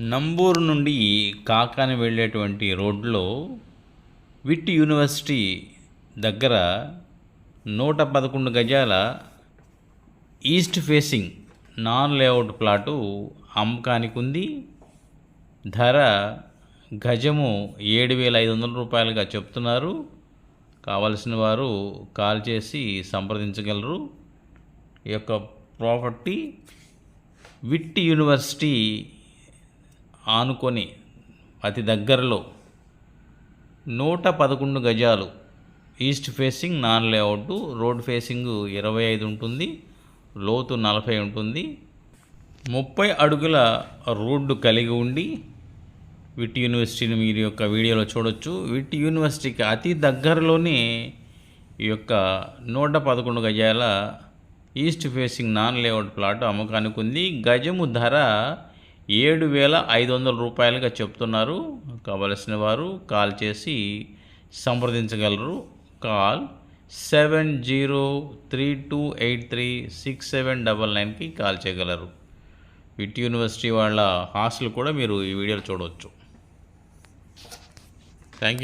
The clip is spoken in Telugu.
నంబూరు నుండి కాకాని వెళ్ళేటువంటి రోడ్లో విట్ యూనివర్సిటీ దగ్గర నూట పదకొండు గజాల east facing non layout plot అమ్మకానికి ఉంది ధర గజము ఏడు వేల ఐదు వందల రూపాయలుగా చెప్తున్నారు. కావలసిన వారు కాల్ చేసి సంప్రదించగలరు. ఈ యొక్క ప్రాపర్టీ విట్ యూనివర్సిటీ ఆనుకొని అతి దగ్గరలో నూట పదకొండు గజాలు east facing non layout road facing ఇరవై ఐదు ఉంటుంది లోతు నలభై ఉంటుంది. ముప్పై అడుగుల రోడ్డు కలిగి ఉండి విట్ యూనివర్సిటీని మీరు యొక్క వీడియోలో చూడొచ్చు. విట్ యూనివర్సిటీకి అతి దగ్గరలోనే ఈ యొక్క నూట పదకొండు గజాల east facing non layout plot అమ్మకానికి ఉంది. గజము ధర ఏడు వేల ఐదు వందల రూపాయలుగా చెప్తున్నారు. కావలసిన వారు కాల్ చేసి సంప్రదించగలరు. Call seven zero three two eight three six seven double నైన్కి కాల్ చేయగలరు. విట్ యూనివర్సిటీ వాళ్ళ హాస్టల్ కూడా మీరు ఈ వీడియోలో చూడవచ్చు. Thank you.